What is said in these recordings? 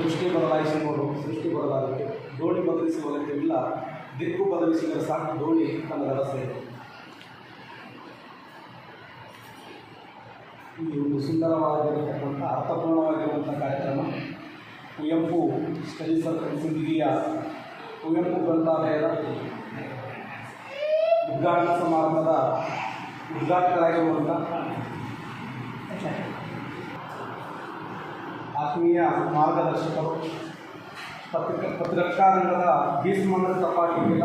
ದೃಷ್ಟಿ ಬದಲಾಯಿಸಿಕೊಂಡು ಸೃಷ್ಟಿ ಬದಲಾಗುತ್ತೆ ದೋಣಿ ಬದಲಿಸುವುದಕ್ಕೆ ಇಲ್ಲ ದಿಕ್ಕು ಬದಲಿಸಿದರೆ ಸಾಕು ದೋಣಿ ತನ್ನ ಸೇರಿದೆ ಈ ಒಂದು ಸುಂದರವಾಗಿರತಕ್ಕಂಥ, ಅರ್ಥಪೂರ್ಣವಾಗಿರುವಂಥ ಕಾರ್ಯಕ್ರಮ ಕುವೆಂಪು ಸ್ಟಡಿ ಸರ್ಕಲ್ ಸಿಂದಗಿಯ ಕುವೆಂಪು ಗ್ರಂಥಾಲಯದ ಉದ್ಘಾಟನಾ ಸಮಾರಂಭದ ಉದ್ಘಾಟಕರಾಗಿರುವಂಥ ಆತ್ಮೀಯ ಮಾರ್ಗದರ್ಶಕರು, ಪತ್ರಿಕ ಪತ್ರಿಕಾರಂಗದ ಭೀಷ್ಮನ ತಪ್ಪಾಗಿಲ್ಲ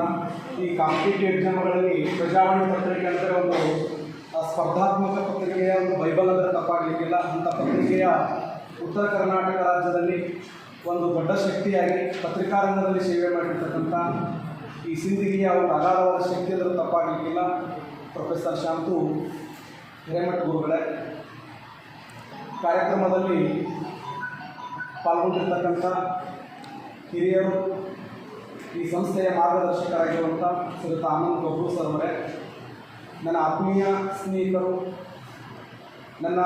ಈ ಕಾಂಪಿಟೇಟಿವ್ ಎಕ್ಸಾಮ್ಗಳಲ್ಲಿ ಪ್ರಜಾವಾಣಿ ಪತ್ರಿಕೆ ಅಂದರೆ ಒಂದು ಸ್ಪರ್ಧಾತ್ಮಕ ಪತ್ರಿಕೆಯ ಒಂದು ಬೈಬಲ್ ಅಂದರೆ ತಪ್ಪಾಗಲಿಕ್ಕಿಲ್ಲ ಅಂಥ ಪತ್ರಿಕೆಯ ಉತ್ತರ ಕರ್ನಾಟಕ ರಾಜ್ಯದಲ್ಲಿ ಒಂದು ದೊಡ್ಡ ಶಕ್ತಿಯಾಗಿ ಪತ್ರಿಕಾರಂಗದಲ್ಲಿ ಸೇವೆ ಮಾಡಿರ್ತಕ್ಕಂಥ ಈ ಸಿಂದಗಿಯ ಒಂದು ಅಗಾಧವಾದ ಶಕ್ತಿ ಅಂದರೆ ತಪ್ಪಾಗಲಿಕ್ಕಿಲ್ಲ ಪ್ರೊಫೆಸರ್ ಶಾಂತು ಹಿರೇಮಠ ಗುರುಗಳೇ, ಕಾರ್ಯಕ್ರಮದಲ್ಲಿ ಪಾಲ್ಗೊಂಡಿರ್ತಕ್ಕಂಥ ಹಿರಿಯರು ಈ ಸಂಸ್ಥೆಯ ಮಾರ್ಗದರ್ಶಕರಾಗಿರುವಂಥ ಶ್ರೀಯುತ ಆನಂದ್ ಪ್ರಭು ಸರ್ ಅವರೇ, ನನ್ನ ಆತ್ಮೀಯ ಸ್ನೇಹಿತರು, ನನ್ನ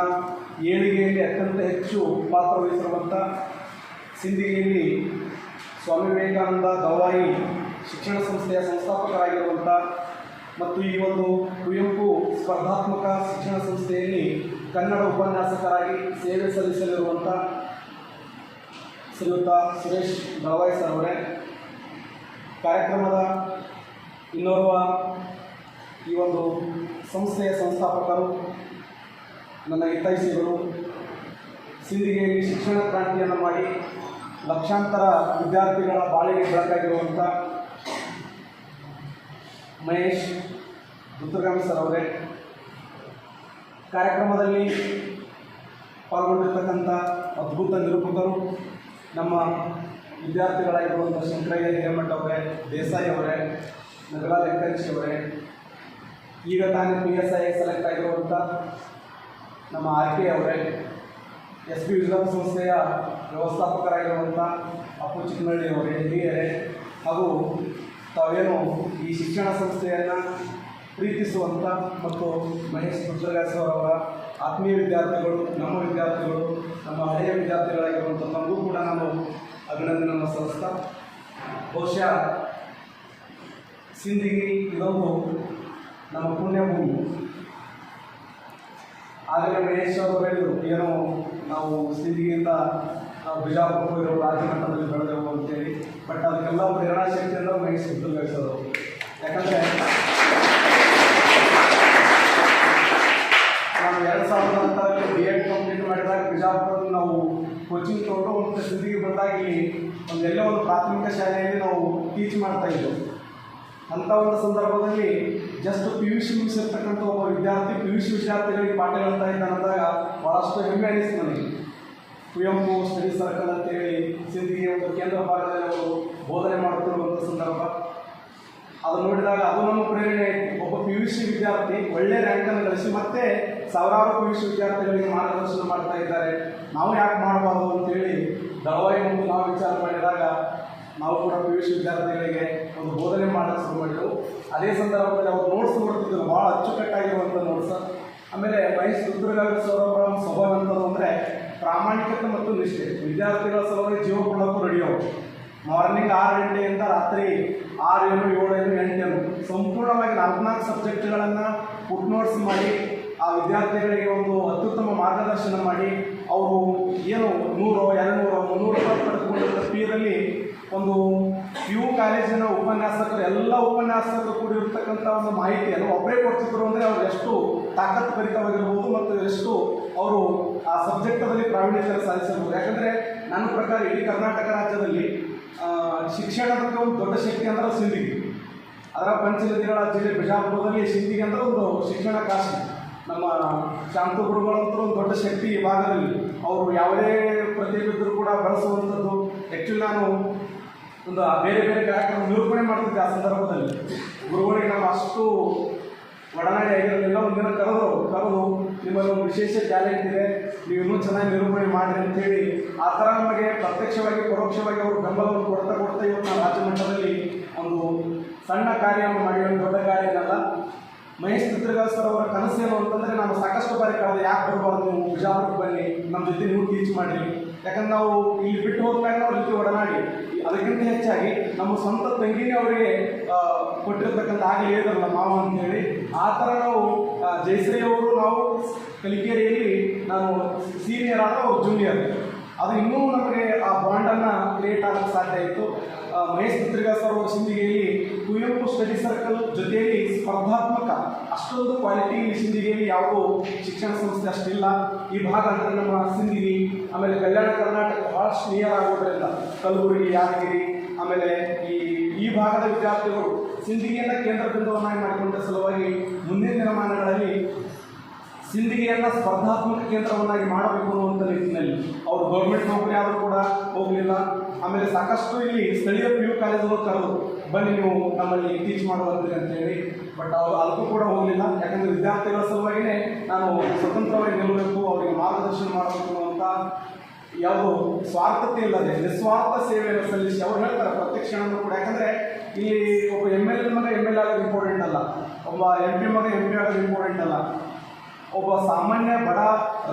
ಏಳಿಗೆಯಲ್ಲಿ ಅತ್ಯಂತ ಹೆಚ್ಚು ಪಾತ್ರ ವಹಿಸಿರುವಂಥ ಸಿಂಧಿಗೆಯಲ್ಲಿ ಸ್ವಾಮಿ ವಿವೇಕಾನಂದ ಗವಾಯಿ ಶಿಕ್ಷಣ ಸಂಸ್ಥೆಯ ಸಂಸ್ಥಾಪಕರಾಗಿರುವಂಥ ಮತ್ತು ಈ ಒಂದು ಕುವೆಂಪು ಸ್ಪರ್ಧಾತ್ಮಕ ಶಿಕ್ಷಣ ಸಂಸ್ಥೆಯಲ್ಲಿ ಕನ್ನಡ ಉಪನ್ಯಾಸಕರಾಗಿ ಸೇವೆ ಸಲ್ಲಿಸಲಿರುವಂಥ ಶ್ರೀಯುತ ಸುರೇಶ್ ಗವಾಯಿ ಸರ್ ಅವರೇ ಕಾರ್ಯಕ್ರಮದ ಇನ್ನೋರ್ವ ಈ ಒಂದು ಸಂಸ್ಥೆಯ ಸಂಸ್ಥಾಪಕರು, ನನ್ನ ಹಿತೈಷಿಗಳು ಸಿಂಧಿಗೆಯಲ್ಲಿ ಶಿಕ್ಷಣ ಕ್ರಾಂತಿಯನ್ನು ಮಾಡಿ ಲಕ್ಷಾಂತರ ವಿದ್ಯಾರ್ಥಿಗಳ ಬಾಳಿಗೆ ಬೆಳಕಾಗಿರುವಂಥ ಮಹೇಶ್ ರುದ್ರಗಾಮಿ ಸರ್ ಅವರೇ. ಕಾರ್ಯಕ್ರಮದಲ್ಲಿ ಪಾಲ್ಗೊಂಡಿರ್ತಕ್ಕಂಥ ಅದ್ಭುತ ನಿರೂಪಕರು ನಮ್ಮ ವಿದ್ಯಾರ್ಥಿಗಳಾಗಿರುವಂಥ ಶಂಕರಯ್ಯ ಹಿರೇಮಠ ಅವರೇ, ದೇಸಾಯಿ ಅವರೇ ನಗರ ವೆಂಕಟೇಶ್ ಅವರೇ, ಈಗ ತಾನೇ ಪಿ ಎಸ್ ಐ ಸೆಲೆಕ್ಟ್ ಆಗಿರುವಂಥ ನಮ್ಮ ಆರ್ ಕೆ ಅವರೇ, ಎಸ್ ಪಿ ವಿಜ್ಞಾನ ಸಂಸ್ಥೆಯ ವ್ಯವಸ್ಥಾಪಕರಾಗಿರುವಂಥ ಅಪ್ಪು ಚಿಕ್ಕನಹಳ್ಳಿ ಅವರೇ, ಹಿರಿಯರೇ, ಹಾಗೂ ತಾವೇನು ಈ ಶಿಕ್ಷಣ ಸಂಸ್ಥೆಯನ್ನು ಪ್ರೀತಿಸುವಂಥ ಮತ್ತು ಮಹೇಶ್ ರುದ್ರಗಾಸವರವರ ಆತ್ಮೀಯ ವಿದ್ಯಾರ್ಥಿಗಳು, ನಮ್ಮ ವಿದ್ಯಾರ್ಥಿಗಳು, ನಮ್ಮ ಹಳೆಯ ವಿದ್ಯಾರ್ಥಿಗಳಾಗಿರುವಂಥ ನಮಗೂ ಕೂಡ ನಾನು ಅಭಿನಂದನೆಯನ್ನು ಸಲ್ಲಿಸ್ತಾ, ಬಹುಶಃ ಸಿಂಧಗಿರಿ ಇದೊಂದು ನಮ್ಮ ಪುಣ್ಯಭೂಮಿ ಆದರೆ ಗಣೇಶ್ ಅವರು ಹೇಳಿದರು, ಏನೋ ನಾವು ಸಿಂಧಿಗಿಂತ ನಾವು ಬಿಜಾಪುರ ಹೋಗಿರೋ ರಾಜಮಟ್ಟದಲ್ಲಿ ಬೆಳೆದೆವು ಅಂತೇಳಿ, ಬಟ್ ಅದಕ್ಕೆಲ್ಲ ಪ್ರೇರಣಾ ಶಕ್ತಿ ಅಂದ್ರೆ ಮಹೇಶ್ ಬೆಳೆಸೋದು ಯಾಕಂದರೆ ನಾನು ಎರಡು ಸಾವಿರದ ಹತ್ತರಲ್ಲಿ ಬಿ ಎಡ್ ಕಂಪ್ಲೀಟ್ ಮಾಡಿದಾಗ ಬಿಜಾಪುರದಲ್ಲಿ ನಾವು ಕೋಚಿಂಗ್ ತೊಗೊಂಡು ಮತ್ತು ಸಿಂದಗಿ ಬಂದಾಗ ಇಲ್ಲಿ ಒಂದು ಎಲ್ಲೋ ಒಂದು ಪ್ರಾಥಮಿಕ ಶಾಲೆಯಲ್ಲಿ ನಾವು ಮಾಡ್ತಾ ಇದ್ದರು ಅಂಥ ಒಂದು ಸಂದರ್ಭದಲ್ಲಿ ಜಸ್ಟ್ ಪಿ ಯು ಸಿ ಮುಗಿಸಿರ್ತಕ್ಕಂಥ ಒಬ್ಬ ವಿದ್ಯಾರ್ಥಿ ಪಿ ಯು ಸಿ ವಿದ್ಯಾರ್ಥಿಗಳಿಗೆ ಪಾಠ ಹೇಳ್ತಾ ಇದ್ದ ಅಂದಾಗ ಭಾಳಷ್ಟು ಹೆಮ್ಮೆ ಅನಿಸ್ತು ನನಗೆ. ಕುವೆಂಪು ಸ್ಟಡಿ ಸರ್ಕಲ್ ಅಂತೇಳಿ ಸಿದ್ಧಿಗೆ ಒಂದು ಕೇಂದ್ರ ಭಾಗದಲ್ಲಿ ಅವರು ಬೋಧನೆ ಮಾಡುತ್ತಿರುವಂಥ ಸಂದರ್ಭ. ಅದು ನೋಡಿದಾಗ ಅದು ನಮ್ಮ ಪ್ರೇರಣೆ. ಒಬ್ಬ ಪಿ ಯು ಸಿ ವಿದ್ಯಾರ್ಥಿ ಒಳ್ಳೆ ರ್ಯಾಂಕನ್ನು ಗಳಿಸಿ ಮತ್ತೆ ಸಾವಿರಾರು ಪಿ ಯು ಸಿ ವಿದ್ಯಾರ್ಥಿಗಳಿಗೆ ಮಾರ್ಗದರ್ಶನ ಮಾಡ್ತಾ ಇದ್ದಾರೆ. ನಾವು ಯಾಕೆ ಮಾಡಬಾರ್ದು ಅಂತೇಳಿ ದಳವಾಯಿ ಮುಂದೆ ನಾವು ವಿಚಾರ ಮಾಡಿದಾಗ ನಾವು ಕೂಡ ಪಿ ಯು ವಿದ್ಯಾರ್ಥಿಗಳಿಗೆ ಒಂದು ಬೋಧನೆ ಮಾಡೋಕ್ಕೆ ಶುರು ಮಾಡಿದೆವು. ಅದೇ ಸಂದರ್ಭದಲ್ಲಿ ಅವ್ರು ನೋಟ್ಸ್ ಕೊಡ್ತಿದ್ರು. ಭಾಳ ಅಚ್ಚುಕಟ್ಟಾಗಿರುವಂಥ ನೋಟ್ಸ್ ಆಮೇಲೆ ಮಹೇಶ್ ರುದ್ರಗಾವಿ ಸೌರಭ ಸ್ವಭಾವ ಎಂಥದ್ದು ಅಂದರೆ ಪ್ರಾಮಾಣಿಕತೆ ಮತ್ತು ನಿಷ್ಠೆ. ವಿದ್ಯಾರ್ಥಿಗಳ ಸಲುವಾಗಿ ಜೀವ ಕೊಡೋಕ್ಕೂ ರೆಡಿಯೋ ಮಾರ್ನಿಂಗ್ ಆರು ಗಂಟೆಯಿಂದ ರಾತ್ರಿ ಆರು ಏನು ಏಳು ಏನು ಎಂಟು ಏನು. ಸಂಪೂರ್ಣವಾಗಿ ನಾಲ್ಕು ಸಬ್ಜೆಕ್ಟ್ಗಳನ್ನು ಫುಟ್ ನೋಟ್ಸ್ ಮಾಡಿ, ಆ ವಿದ್ಯಾರ್ಥಿಗಳಿಗೆ ಒಂದು ಅತ್ಯುತ್ತಮ ಮಾರ್ಗದರ್ಶನ ಮಾಡಿ ಅವರು ಏನು ನೂರು ಎರಡು ನೂರು ಮುನ್ನೂರು ರೂಪಾಯಿ ಪಡೆದುಕೊಂಡಿದ್ದ ಫೀರಲ್ಲಿ ಒಂದು ಯು ಕಾಲೇಜಿನ ಉಪನ್ಯಾಸಕರು ಎಲ್ಲ ಉಪನ್ಯಾಸಕರು ಕೂಡಿರ್ತಕ್ಕಂಥ ಒಂದು ಮಾಹಿತಿಯನ್ನು ಒಬ್ಬರೇ ಕೊಡ್ತಿದ್ರು ಅಂದರೆ ಅವ್ರು ಎಷ್ಟು ತಾಕತ್ತು ಭರಿತವಾಗಿರ್ಬೋದು ಮತ್ತು ಎಷ್ಟು ಅವರು ಆ ಸಬ್ಜೆಕ್ಟದಲ್ಲಿ ಪ್ರಾವೀಣ್ಯತೆ ಸಾಧಿಸಬಹುದು. ಯಾಕಂದರೆ ನನ್ನ ಪ್ರಕಾರ ಇಡೀ ಕರ್ನಾಟಕ ರಾಜ್ಯದಲ್ಲಿ ಆ, ಶಿಕ್ಷಣದ ಒಂದು ದೊಡ್ಡ ಶಕ್ತಿ ಅಂದರೆ ಸಿಂಧಿಗೆ ಅದರ ಪಂಚನದಿಗಳ ಜಿಲ್ಲೆ ಬಿಜಾಪುರದಲ್ಲಿ ಸಿಂಧಿಗೆ ಅಂದರೆ ಒಂದು ಶಿಕ್ಷಣ ಕಾಶಿ ನಮ್ಮ ಶಾಂತ ಗುರುಗಳಂತೂ ಒಂದು ದೊಡ್ಡ ಶಕ್ತಿ ಈ ಭಾಗದಲ್ಲಿ. ಅವರು ಯಾವುದೇ ಪ್ರತಿಭೆ ಇದ್ದರೂ ಕೂಡ ಬಳಸುವಂಥದ್ದು. ಆ್ಯಕ್ಚುಲಿ ನಾನು ಒಂದು ಬೇರೆ ಬೇರೆ ಕಾರ್ಯಕ್ರಮ ನಿರೂಪಣೆ ಮಾಡ್ತಿದ್ದೆ ಆ ಸಂದರ್ಭದಲ್ಲಿ. ಗುರುಗಳಿಗೆ ನಾವು ಅಷ್ಟು ಒಡನಾಡಿ ಆಗಿರಲಿಲ್ಲ ಒಂದಿನ ಕರೆದು ಕರೆದು ನಿಮ್ಮಲ್ಲಿ ಒಂದು ವಿಶೇಷ ಟ್ಯಾಲೆಂಟ್ ಇದೆ. ನೀವು ಇನ್ನೂ ಚೆನ್ನಾಗಿ ನಿರೂಪಣೆ ಮಾಡಿರಿ ಅಂತೇಳಿ ಆ ಥರ ನಮಗೆ ಪ್ರತ್ಯಕ್ಷವಾಗಿ, ಪರೋಕ್ಷವಾಗಿ ಅವರು ಬೆಂಬಲವನ್ನು ಕೊಡ್ತಾ ಕೊಡ್ತಾ ಇವತ್ತು ನಾವು ರಾಜ್ಯ ಮಟ್ಟದಲ್ಲಿ ಒಂದು ಸಣ್ಣ ಕಾರ್ಯವನ್ನು ಮಾಡಿ ಒಂದು ದೊಡ್ಡ ಕಾರ್ಯ ಏನಲ್ಲ ಮಹೇಶ್ ಚಿತ್ರಗಾರ್ ಸರ್ ಅವರ ಕನಸೇನು ಅಂತಂದರೆ ನಾವು ಸಾಕಷ್ಟು ಬಾರಿ ಕಳೆದ ಯಾಕೆ ಬರಬಾರ್ದು ನೀವು ಬಿಜಾಪುರಕ್ಕೆ ಬನ್ನಿ, ನಮ್ಮ ಜೊತೆ ನೀವು ಟೀಚ್ ಮಾಡಿ ಯಾಕಂದ್ರೆ ನಾವು ಇಲ್ಲಿ ಬಿಟ್ಟು ಹೋದ್ಮೇಲೆ ಅವ್ರ ಜೊತೆ ಒಡನಾಡಿ. ಅದಕ್ಕಿಂತ ಹೆಚ್ಚಾಗಿ ನಮ್ಮ ಸ್ವಂತ ತಂಗಿನೇ ಅವರಿಗೆ ಕೊಟ್ಟಿರ್ತಕ್ಕಂಥ ಆಗಲೇ ಹೇಳಿದ್ರಲ್ಲ ಮಾವ ಅಂತೇಳಿ ಆ ಥರ ನಾವು ಜಯಶ್ರೀ ಅವರು ನಾವು ಕಲಿಕೇರಿಯಲ್ಲಿ ನಾನು ಸೀನಿಯರ್ ಆದ ಅವ್ರು ಜೂನಿಯರ್ ಅದು ಇನ್ನೂ ನಮಗೆ ಆ ಬಾಂಡನ್ನು ಕ್ರಿಯೇಟ್ ಆಗಕ್ಕೆ ಸಾಧ್ಯ ಆಯಿತು ಮಹೇಶ್ ಪತ್ರಿಕಾ ಸರ್ ಅವರ ಸಿಂಧಿಗೆಯಲ್ಲಿ ಕುವೆಂಪು ಸ್ಟಡಿ ಸರ್ಕಲ್ ಜೊತೆಯಲ್ಲಿ ಸ್ಪರ್ಧಾತ್ಮಕ ಅಷ್ಟೊಂದು ಕ್ವಾಲಿಟಿ ಸಿಂದಿಗೆಯಲ್ಲಿ ಯಾವುದೂ ಶಿಕ್ಷಣ ಸಂಸ್ಥೆ ಅಷ್ಟಿಲ್ಲ. ಈ ಭಾಗ ಅಂದರೆ ನಮ್ಮ ಸಿಂಧಿಗಿ ಆಮೇಲೆ ಕಲ್ಯಾಣ ಕರ್ನಾಟಕ ಭಾಳಷ್ಟು ನಿಯರ್ ಆಗೋದ್ರಿಂದ ಕಲಬುರಗಿ, ಯಾದಗಿರಿ, ಆಮೇಲೆ ಈ ಈ ಭಾಗದ ವಿದ್ಯಾರ್ಥಿಗಳು ಸಿಂಧಿಗೆಯನ್ನು ಕೇಂದ್ರ ಬಿಂದುವನ್ನಾಗಿ ಮಾಡಿಕೊಂಡ ಸಲುವಾಗಿ ಮುಂದಿನ ದಿನಮಾನಗಳಲ್ಲಿ ಸಿಂಧಿಗೆಯನ್ನು ಸ್ಪರ್ಧಾತ್ಮಕ ಕೇಂದ್ರವನ್ನಾಗಿ ಮಾಡಬೇಕು ಅನ್ನುವಂಥ ನಿಟ್ಟಿನಲ್ಲಿ ಅವರು ಗೌರ್ಮೆಂಟ್ ನೌಕರಿ ಆದರೂ ಕೂಡ ಹೋಗಲಿಲ್ಲ. ಆಮೇಲೆ ಸಾಕಷ್ಟು ಇಲ್ಲಿ ಸ್ಥಳೀಯ ಪಿ ಯು ಕಾಲೇಜುಗಳು ಕರೆದು ಬನ್ನಿ ನೀವು ನಮ್ಮಲ್ಲಿ ಟೀಚ್ ಮಾಡುವಂತೆ ಅಂತೇಳಿ ಬಟ್ ಅವರು ಅದಕ್ಕೂ ಕೂಡ ಹೋಗಲಿಲ್ಲ. ಯಾಕಂದರೆ ವಿದ್ಯಾರ್ಥಿಗಳ ಸಲುವಾಗಿಯೇ ನಾನು ಸ್ವತಂತ್ರವಾಗಿ ನಿಲ್ಲಬೇಕು, ಅವರಿಗೆ ಮಾರ್ಗದರ್ಶನ ಮಾಡಬೇಕು ಅನ್ನುವಂಥ ಯಾವುದು ಸ್ವಾರ್ಥತೆ ಇಲ್ಲದೆ, ನಿಸ್ವಾರ್ಥ ಸೇವೆಯನ್ನು ಸಲ್ಲಿಸಿ ಅವ್ರು ಹೇಳ್ತಾರೆ ಪ್ರತಿ ಕೂಡ. ಯಾಕಂದರೆ ಇಲ್ಲಿ ಒಬ್ಬ ಎಂ ಎಲ್ ಎ ಮಗ ಎಂ ಎಲ್ ಎ ಆಗೋದು ಇಂಪಾರ್ಟೆಂಟ್ ಅಲ್ಲ. ಒಬ್ಬ ಎಂ ಪಿ ಮಗ ಎಂ ಪಿ ಆಗೋದು ಇಂಪಾರ್ಟೆಂಟ್ ಅಲ್ಲ. ಒಬ್ಬ ಸಾಮಾನ್ಯ ಬಡ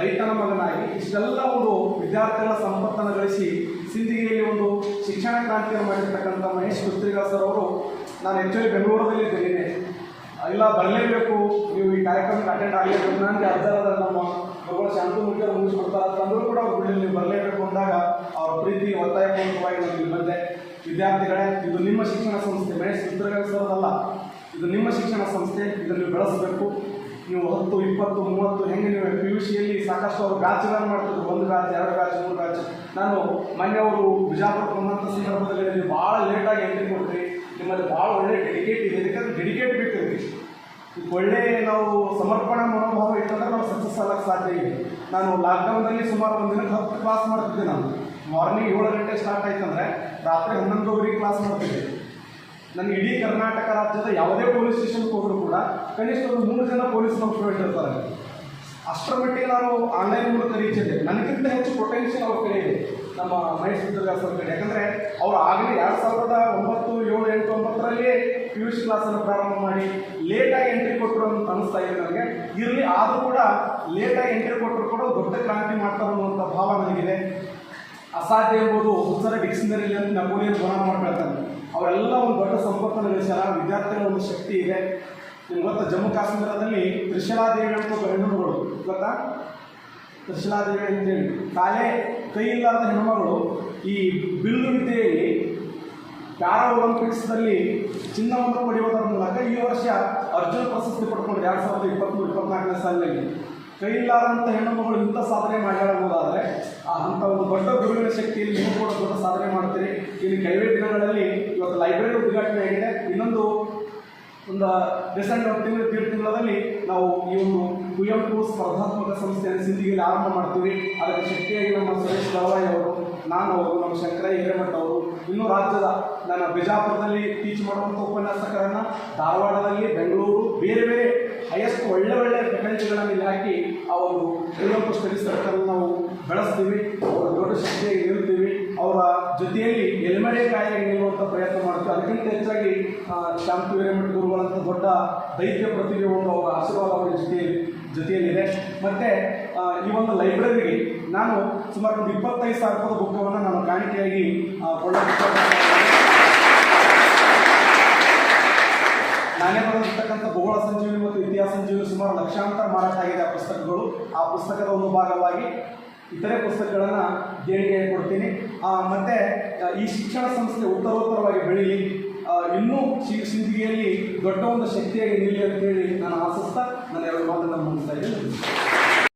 ರೈತನ ಮಗನಾಗಿ ಇಷ್ಟೆಲ್ಲ ಒಂದು ವಿದ್ಯಾರ್ಥಿಗಳ ಸಂಪತ್ತನ್ನು ಗಳಿಸಿ ಸಿಂಧಿಗೆಯಲ್ಲಿ ಒಂದು ಶಿಕ್ಷಣ ಕ್ರಾಂತಿಯನ್ನು ಮಾಡಿರ್ತಕ್ಕಂಥ ಮಹೇಶ್ ಗುತ್ರಿಗಾ ಸರ್ ಅವರು ನಾನು ಆ್ಯಕ್ಚುಲಿ ಬೆಂಗಳೂರಲ್ಲಿ ಇದ್ದೇನೆ. ಇಲ್ಲ, ಬರಲೇಬೇಕು. ನೀವು ಈ ಕಾರ್ಯಕ್ರಮಕ್ಕೆ ಅಟೆಂಡ್ ಆಗಲೇಬೇಕು. ನನಗೆ ಅರ್ಧರದ ನಮ್ಮ ಮಗಳು ಶಾಂತು ಮುಖ್ಯರು ಮುಗಿಸ್ಕೊಡ್ತಾರೆ ಅಂದರೂ ಕೂಡ ಅವ್ರು ಬಿಡಲಿ ನೀವು ಬರಲೇಬೇಕು ಅಂದಾಗ ಅವ್ರ ಪ್ರೀತಿ ಒತ್ತಾಯಪೂರ್ವಕವಾಗಿ ನಾನು ಇಲ್ಲಿ ಬಂದೆ. ವಿದ್ಯಾರ್ಥಿಗಳೇ, ಇದು ನಿಮ್ಮ ಶಿಕ್ಷಣ ಸಂಸ್ಥೆ. ಮಹೇಶ್ ಗುತ್ರಿಗಾ ಸರ್ ಅಲ್ಲ ಇದು ನಿಮ್ಮ ಶಿಕ್ಷಣ ಸಂಸ್ಥೆ. ಇದನ್ನು ಬೆಳೆಸಬೇಕು. ನೀವು ಹತ್ತು, ಇಪ್ಪತ್ತು, ಮೂವತ್ತು, ಹೆಂಗೆ ನೀವು ಪಿ ಯು ಸಿಯಲ್ಲಿ ಸಾಕಷ್ಟು ಅವರು ಬ್ಯಾಚ್ಗಳನ್ನು ಮಾಡ್ತಿದ್ರು. ಒಂದು ಬ್ಯಾಚ್ ಎರಡು ಬ್ಯಾಚ್ ಮೂರು ಬ್ಯಾಚ್ ನಾನು ಮೊನ್ನೆ ಅವರು ಬಿಜಾಪುರ ಬಂದಂಥ ಸಂದರ್ಭದಲ್ಲಿ ನೀವು ಭಾಳ ಲೇಟಾಗಿ ಎಂಟ್ರಿ ಕೊಡ್ತೀರಿ ನಿಮ್ಮಲ್ಲಿ ಭಾಳ ಒಳ್ಳೆ ಡೆಡಿಕೇಟ್ ಇದೆ. ಯಾಕಂದ್ರೆ ಡೆಡಿಕೇಟ್ ಈಗ ಒಳ್ಳೆ ನಾವು ಸಮರ್ಪಣಾ ಮನೋಭಾವ ಇತ್ತಂದ್ರೆ ನಾವು ಸಕ್ಸಸ್ ಆಗಕ್ಕೆ ಸಾಧ್ಯ ಇದೆ ನಾನು ಲಾಕ್ಡೌನಲ್ಲಿ ಸುಮಾರು ಒಂದು ದಿನಕ್ಕೆ ಹತ್ತು ಕ್ಲಾಸ್ ಮಾಡ್ತಿದ್ದೆ ನಾನು. ಮಾರ್ನಿಂಗ್ ಏಳು ಗಂಟೆ ಸ್ಟಾರ್ಟ್ ಆಯ್ತಂದ್ರೆ ರಾತ್ರಿ ಹನ್ನೊಂದುವರೆಗೆ ಕ್ಲಾಸ್ ಮಾಡ್ತಿದ್ದೆ. ನನ್ನ ಇಡೀ ಕರ್ನಾಟಕ ರಾಜ್ಯದ ಯಾವುದೇ ಪೊಲೀಸ್ ಸ್ಟೇಷನ್ಗೆ ಹೋದರೂ ಕೂಡ ಕನಿಷ್ಠ ಒಂದು ಮೂರು ಜನ ಪೊಲೀಸ್ ಸ್ಟೂಡೆಂಟ್ ಇರ್ತಾರೆ ಅಷ್ಟರ ಮಟ್ಟಿಗೆ ನಾನು ಆನ್ಲೈನ್ ಮೂಲಕ ರೀಚ್ ಇದ್ದೆ. ನನಗಿಂತ ಹೆಚ್ಚು ಪೊಟೆನ್ಷಿಯಲ್ ಅವ್ರ ಕಡೆ ಇದೆ. ನಮ್ಮ ಮೈಸೂರು ವಿದ್ಯಾಭ್ಯಾಸ ಕಡೆ. ಯಾಕಂದರೆ ಅವ್ರು ಆಗಲೇ ಎರಡು ಸಾವಿರದ ಒಂಬತ್ತು, ಏಳು, ಎಂಟು, ಒಂಬತ್ತರಲ್ಲಿ ಪಿ ಯು ಸಿ ಕ್ಲಾಸನ್ನು ಪ್ರಾರಂಭ ಮಾಡಿ ಲೇಟಾಗಿ ಎಂಟ್ರಿ ಕೊಟ್ಟರು ಅಂತ ಅನಿಸ್ತಾ ಇದೆ ನನಗೆ. ಇರಲಿ, ಆದರೂ ಕೂಡ ಲೇಟಾಗಿ ಎಂಟ್ರಿ ಕೊಟ್ಟರು ಕೂಡ ದೊಡ್ಡ ಕ್ರಾಂತಿ ಮಾಡ್ತಾರೆ ಅಸಾಧ್ಯ ಎಂಬುದು ಉತ್ತರ ಡಿಕ್ಷನರಿಲಿ ಅಂತ ನಪೋಲಿಯನ್ ಗುಣ ಮಾಡ್ಕೊಳ್ತಾನೆ ಅವರೆಲ್ಲ ಒಂದು ದೊಡ್ಡ ಸಂಪರ್ಕದ ವಿಚಾರ ವಿದ್ಯಾರ್ಥಿಗಳ ಒಂದು ಶಕ್ತಿ ಇದೆ. ನಿಮ್ಗೆ ಗೊತ್ತಾ, ಜಮ್ಮು ಕಾಶ್ಮೀರದಲ್ಲಿ ತ್ರಿಶಲಾದೇವಿ ಅಂತ ಹೆಣ್ಣುಮಗಳು ಗೊತ್ತಾ? ತ್ರಿಶಲಾದೇವಿ ಅಂತೇಳಿ ಕಾಲೇ ಕೈ ಇಲ್ಲದ ಹೆಣ್ಣುಮಗಳು ಈ ಬಿಲ್ಲು ವಿದ್ಯೆಯಲ್ಲಿ ಪ್ಯಾರಾ ಒಲಿಂಪಿಕ್ಸ್ನಲ್ಲಿ ಚಿನ್ನವನ್ನು ಪಡೆಯುವುದರ ಮೂಲಕ ಈ ವರ್ಷ ಅರ್ಜುನ ಪ್ರಶಸ್ತಿ ಪಡ್ಕೊಂಡು ಎರಡು ಸಾವಿರದ ಇಪ್ಪತ್ತ್ಮೂರು ಇಪ್ಪತ್ನಾಲ್ಕನೇ ಸಾಲಿನಲ್ಲಿ. ಕೈ ಇಲ್ಲಾರಂಥ ಹೆಣ್ಣು ಮಗಳು ಇಂಥ ಸಾಧನೆ ಮಾಡ್ಯಾಡಬಹುದಾದರೆ ಆ ಒಂದು ದೊಡ್ಡ ಗುರುವಿನ ಶಕ್ತಿಯಲ್ಲಿ ನೀವು ಕೂಡ ದೊಡ್ಡ ಸಾಧನೆ ಮಾಡ್ತೀರಿ. ಇಲ್ಲಿ ಕೆಲವೇ ದಿನಗಳಲ್ಲಿ ಇವತ್ತು ಲೈಬ್ರರಿ ಉದ್ಘಾಟನೆ ಆಗಿದೆ. ಇನ್ನೊಂದು ಒಂದು ಡಿಸೆಂಬರ್ ಒಂದು ತಿಂಗಳು ತಿಂಗಳು ತಿಂಗಳಲ್ಲಿ ನಾವು ಈ ಒಂದು ಕುವೆಂಪು ಸ್ಪರ್ಧಾತ್ಮಕ ಸಂಸ್ಥೆಯನ್ನು ಸಿಂಧಿಗೆಯಲ್ಲಿ ಆರಂಭ ಮಾಡ್ತೀವಿ. ಅದಕ್ಕೆ ಶಕ್ತಿಯಾಗಿ ನಮ್ಮ ಸುರೇಶ್ ಗವಾಯಿ ಅವರು, ನಾನು ಅವರು, ನಮ್ಮ ಶಂಕರ ಹಿರೇಮಠ ಅವರು, ಇನ್ನೂ ರಾಜ್ಯದ ನನ್ನ ಬಿಜಾಪುರದಲ್ಲಿ ಟೀಚ್ ಮಾಡುವಂಥ ಉಪನ್ಯಾಸಕರನ್ನು ಧಾರವಾಡದಲ್ಲಿ, ಬೆಂಗಳೂರು, ಬೇರೆ ಬೇರೆ ಹೈಯೆಸ್ಟ್ ಒಳ್ಳೆ ಒಳ್ಳೆ ಪ್ರಪಂಚಗಳನ್ನು ಇಲ್ಲಿ ಹಾಕಿ ಆ ಒಂದು ಸರ್ಕಲ್ ನಾವು ಬೆಳೆಸ್ತೀವಿ, ಅವರ ದೊಡ್ಡ ಶಕ್ತಿಯಾಗಿ ನಿಲ್ತೀವಿ, ಅವರ ಜೊತೆಯಲ್ಲಿ ಎಲ್ಮಡೆ ಕಾಯಿಲೆ ನಿಲ್ಲುವಂಥ ಪ್ರಯತ್ನ ಮಾಡ್ತೀವಿ. ಅದಕ್ಕಿಂತ ಹೆಚ್ಚಾಗಿ ಶಾಂತಿ ವೀರಮಠ ಗುರುಗಳಂಥ ದೊಡ್ಡ ದೈತ್ಯ ಪ್ರತಿಭೆ ಒಂದು ಅವರ ಆಶೀರ್ವಾದ ಅವರ ಜೊತೆಯಲ್ಲಿ, ಜೊತೆಯಲ್ಲಿದೆ. ಮತ್ತು ಈ ಒಂದು ಲೈಬ್ರರಿಗೆ ನಾನು ಸುಮಾರು ಒಂದು ಇಪ್ಪತ್ತೈದು ಸಾವಿರ ರೂಪಾಯಿ ಬುಕ್ಕವನ್ನು ನಾನು ಕಾಣಿಕೆಯಾಗಿ ಕೊಳ್ಳೋದಕ್ಕೆ ನಾನೇ ಬರೆದಿರ್ತಕ್ಕಂಥ ಭೂಗೋಳ ಸಂಜೀವಿನಿ ಮತ್ತು ಇತಿಹಾಸ ಸಂಜೀವಿನಿ ಸುಮಾರು ಲಕ್ಷಾಂತರ ಮಾರಾಟ ಆಗಿದೆ ಆ ಪುಸ್ತಕಗಳು. ಆ ಪುಸ್ತಕದ ಒಂದು ಭಾಗವಾಗಿ ಇತರೆ ಪುಸ್ತಕಗಳನ್ನು ದೇಣಿಗೆ ಕೊಡ್ತೀನಿ. ಮತ್ತು ಈ ಶಿಕ್ಷಣ ಸಂಸ್ಥೆ ಉತ್ತರೋತ್ತರವಾಗಿ ಬೆಳೀಲಿ. ಇನ್ನೂ ಸಿಂಧಿಗೆಯಲ್ಲಿ ದೊಡ್ಡ ಒಂದು ಶಕ್ತಿಯಾಗಿ ನಿಲ್ಲಿ ಅಂತೇಳಿ ನಾನು ಆಶಿಸ್ತಾ ನಾನು ಎರಡು ಮಾತನ್ನು ಮುಗಿಸ್ತಾ ಇದ್ದೀನಿ.